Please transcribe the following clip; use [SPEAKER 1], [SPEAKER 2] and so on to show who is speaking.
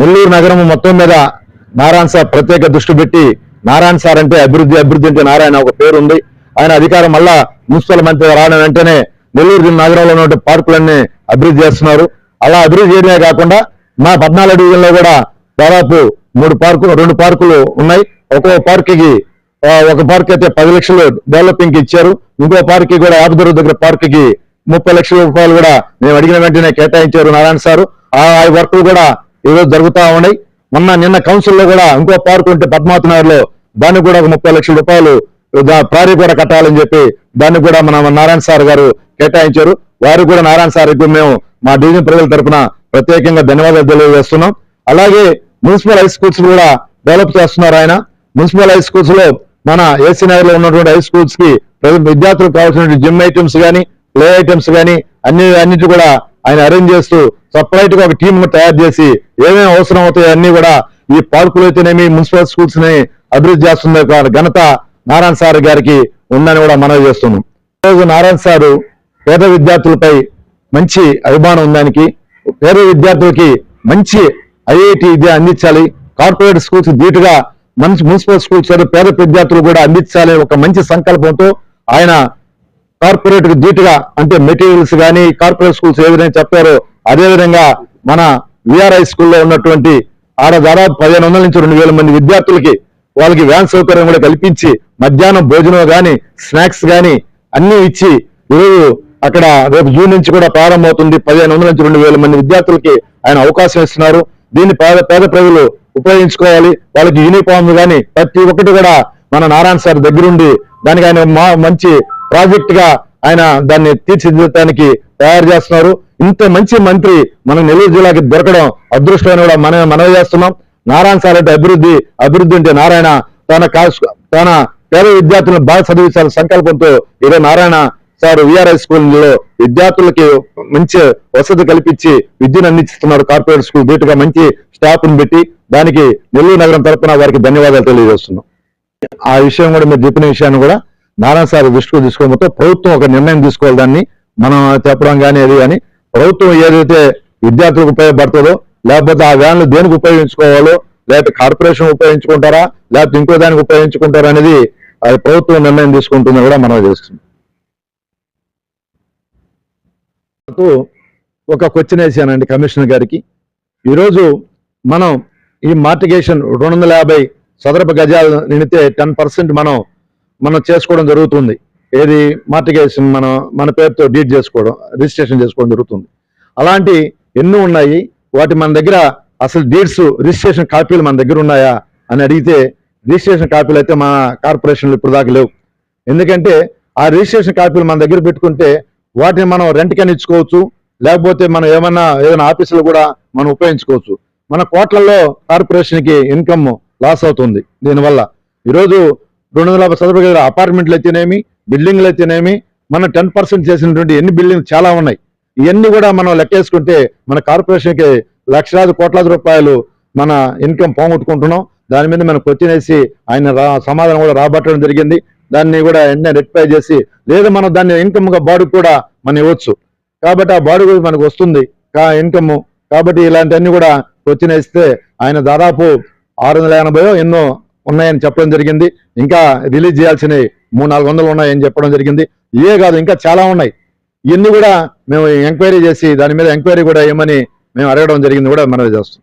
[SPEAKER 1] నెల్లూరు నగరం మొత్తం మీద నారాయణ సార్ ప్రత్యేక దృష్టి పెట్టి నారాయణ సార్ అంటే అభివృద్ధి అభివృద్ధి అంటే నారాయణ ఒక పేరు ఉంది ఆయన అధికారం మళ్ళా మున్సిపల్ మంత్రి రావడం వెంటనే నెల్లూరు నగరంలో ఉన్న పార్కులన్నీ అభివృద్ధి చేస్తున్నారు. అలా అభివృద్ధి చేయడమే కాకుండా మా పద్నాలుగు డివిజన్లో కూడా దాదాపు మూడు పార్కులు రెండు పార్కులు ఉన్నాయి. ఒక్కో పార్క్కి ఒక పార్క్ అయితే పది లక్షలు డెవలపింగ్ ఇచ్చారు. ఇంకో పార్క్కి కూడా యాపదూరు దగ్గర పార్క్కి ముప్పై లక్షల రూపాయలు కూడా మేము అడిగిన వెంటనే కేటాయించారు నారాయణ సార్. ఆ వర్క్లు కూడా ఏదో జరుగుతూ ఉన్నాయి. మొన్న నిన్న కౌన్సిల్లో కూడా ఇంకో పార్క్ ఉంటే పద్మావతి నగర్లో దానికి కూడా ఒక ముప్పై లక్షల రూపాయలు ప్రారీ కూడా కట్టాలని చెప్పి దాన్ని కూడా మన నారాయణ సార్ గారు కేటాయించారు. వారు కూడా నారాయణ సార్ మేము మా డివిజన్ ప్రజల తరపున ప్రత్యేకంగా ధన్యవాదాలు తెలియజేస్తున్నాం. అలాగే మున్సిపల్ హై స్కూల్స్ కూడా డెవలప్ చేస్తున్నారు ఆయన. మున్సిపల్ హై స్కూల్స్లో మన ఏసీ నగర్లో ఉన్నటువంటి హై స్కూల్స్కి విద్యార్థులకు కావాల్సిన జిమ్ ఐటమ్స్ గానీ ప్లే ఐటమ్స్ గానీ అన్ని అన్నిటి కూడా ఆయన అరేంజ్ చేస్తూ సపరేట్గా ఒక టీమ్ తయారు చేసి ఏమేమి అవసరం అవుతాయో అన్ని కూడా ఈ పార్కులు అయితేనేమి మున్సిపల్ స్కూల్స్ని అభివృద్ధి చేస్తున్న ఘనత నారాయణ సార్ గారికి ఉందని కూడా మనవి చేస్తున్నాం. ఈరోజు నారాయణ సారు పేద విద్యార్థులపై మంచి అభిమానం ఉందానికి పేద విద్యార్థులకి మంచి ఐఐటి విద్య అందించాలి కార్పొరేట్ స్కూల్స్ ధీటుగా మంచి మున్సిపల్ స్కూల్స్ పేద విద్యార్థులు కూడా అందించాలి ఒక మంచి సంకల్పంతో ఆయన కార్పొరేట్కి ధీటుగా అంటే మెటీరియల్స్ కానీ కార్పొరేట్ స్కూల్స్ ఏ విధంగా చెప్పారో అదేవిధంగా మన విఆర్ఐ స్కూల్లో ఉన్నటువంటి ఆడ దాదాపు పదిహేను వందల నుంచి రెండు వేల మంది విద్యార్థులకి వాళ్ళకి వ్యాన్ సౌకర్యం కూడా కల్పించి మధ్యాహ్నం భోజనం కానీ స్నాక్స్ కానీ అన్నీ ఇచ్చి ఈరోజు అక్కడ రేపు జూన్ నుంచి కూడా ప్రారంభమవుతుంది. పదిహేను వందల నుంచి రెండు వేల మంది విద్యార్థులకి ఆయన అవకాశం ఇస్తున్నారు. దీన్ని పేద పేద ప్రజలు ఉపయోగించుకోవాలి. వాళ్ళకి యూనిఫామ్ కానీ ప్రతి ఒక్కటి కూడా మన నారాయణ సార్ దగ్గరుండి దానికి ఆయన మా- మంచి ప్రాజెక్ట్గా ఆయన దాన్ని తీర్చిదిద్దడానికి తయారు చేస్తున్నారు. ఇంత మంచి మంత్రి మన నెల్లూరు జిల్లాకి దొరకడం అదృష్టం కూడా మనం మనవి చేస్తున్నాం. నారాయణ సార్ అంటే అభివృద్ధి అభివృద్ధి అంటే నారాయణ. తన కాస్- తన పేద విద్యార్థులను బాగా చదివించాలని సంకల్పంతో ఈరోజు నారాయణ సార్ విఆర్ఐ స్కూల్లో విద్యార్థులకి మంచి వసతి కల్పించి విద్యను అందిస్తున్నారు. కార్పొరేట్ స్కూల్ ధీటుగా మంచి స్టాఫ్ని పెట్టి దానికి నెల్లూరు నగరం తరపున వారికి ధన్యవాదాలు తెలియజేస్తున్నాం. ఆ విషయం కూడా మీరు చెప్పిన విషయాన్ని కూడా నారాయణ సార్ దృష్టికి తీసుకోవడంతో ప్రభుత్వం ఒక నిర్ణయం తీసుకోవాలి దాన్ని. మనం చెప్పడం కానీ అది కానీ ప్రభుత్వం ఏదైతే విద్యార్థులకు ఉపయోగపడుతుందో లేకపోతే ఆ వ్యాన్లు దేనికి ఉపయోగించుకోవాలో లేకపోతే కార్పొరేషన్ ఉపయోగించుకుంటారా లేకపోతే ఇంకో దానికి ఉపయోగించుకుంటారా అనేది అది ప్రభుత్వం నిర్ణయం తీసుకుంటుందని కూడా మనం చేస్తుంది. ఒక క్వశ్చన్ వేసానండి కమిషనర్ గారికి. ఈరోజు మనం ఈ మార్టిగేషన్ రెండు వందల యాభై చదరపు గజాలు నిండితే టెన్ పర్సెంట్ మనం మనం చేసుకోవడం జరుగుతుంది. ఏది మార్టిగేషన్ మనం మన పేరుతో డీడ్ చేసుకోవడం రిజిస్ట్రేషన్ చేసుకోవడం జరుగుతుంది. అలాంటి ఎన్నో ఉన్నాయి. వాటి మన దగ్గర అసలు డీడ్స్ రిజిస్ట్రేషన్ కాపీలు మన దగ్గర ఉన్నాయా అని అడిగితే రిజిస్ట్రేషన్ కాపీలు అయితే మన కార్పొరేషన్లు ఇప్పుడు దాకా లేవు. ఎందుకంటే ఆ రిజిస్ట్రేషన్ కాపీలు మన దగ్గర పెట్టుకుంటే వాటిని మనం రెంట్కని ఇచ్చుకోవచ్చు. లేకపోతే మనం ఏమన్నా ఏదైనా ఆఫీసులు కూడా మనం ఉపయోగించుకోవచ్చు. మన కోట్లలో కార్పొరేషన్కి ఇన్కమ్ లాస్ అవుతుంది దీనివల్ల. ఈరోజు రెండు వందల యాభై చదువు అపార్ట్మెంట్లు అయితేనేమి బిల్డింగ్లు అయితేనేమి మన టెన్ పర్సెంట్ చేసినటువంటి ఎన్ని బిల్డింగ్ చాలా ఉన్నాయి. ఇవన్నీ కూడా మనం లెక్కేసుకుంటే మన కార్పొరేషన్కి లక్షలాది కోట్లాది రూపాయలు మన ఇన్కమ్ పోగొట్టుకుంటున్నాం. దాని మీద మనం క్వశ్చన్ ఆయన సమాధానం కూడా రాబట్టడం జరిగింది. దాన్ని కూడా వెంటనే రెక్టిఫై చేసి లేదా మనం దాన్ని ఇన్కమ్ బాడు కూడా మనం ఇవ్వచ్చు. కాబట్టి ఆ బాడీ కూడా మనకు వస్తుంది కా ఇన్కమ్ కాబట్టి ఇలాంటివన్నీ కూడా కొచ్చినేస్తే ఆయన దాదాపు ఆరు వందల ఎనభై ఎన్నో ఉన్నాయని చెప్పడం జరిగింది. ఇంకా రిలీజ్ చేయాల్సినవి మూడు నాలుగు వందలు ఉన్నాయని చెప్పడం జరిగింది. ఇవే కాదు ఇంకా చాలా ఉన్నాయి. ఇవన్నీ కూడా మేము ఎంక్వైరీ చేసి దాని మీద ఎంక్వైరీ కూడా ఏమని మేము అడగడం జరిగింది కూడా మనం చేస్తాం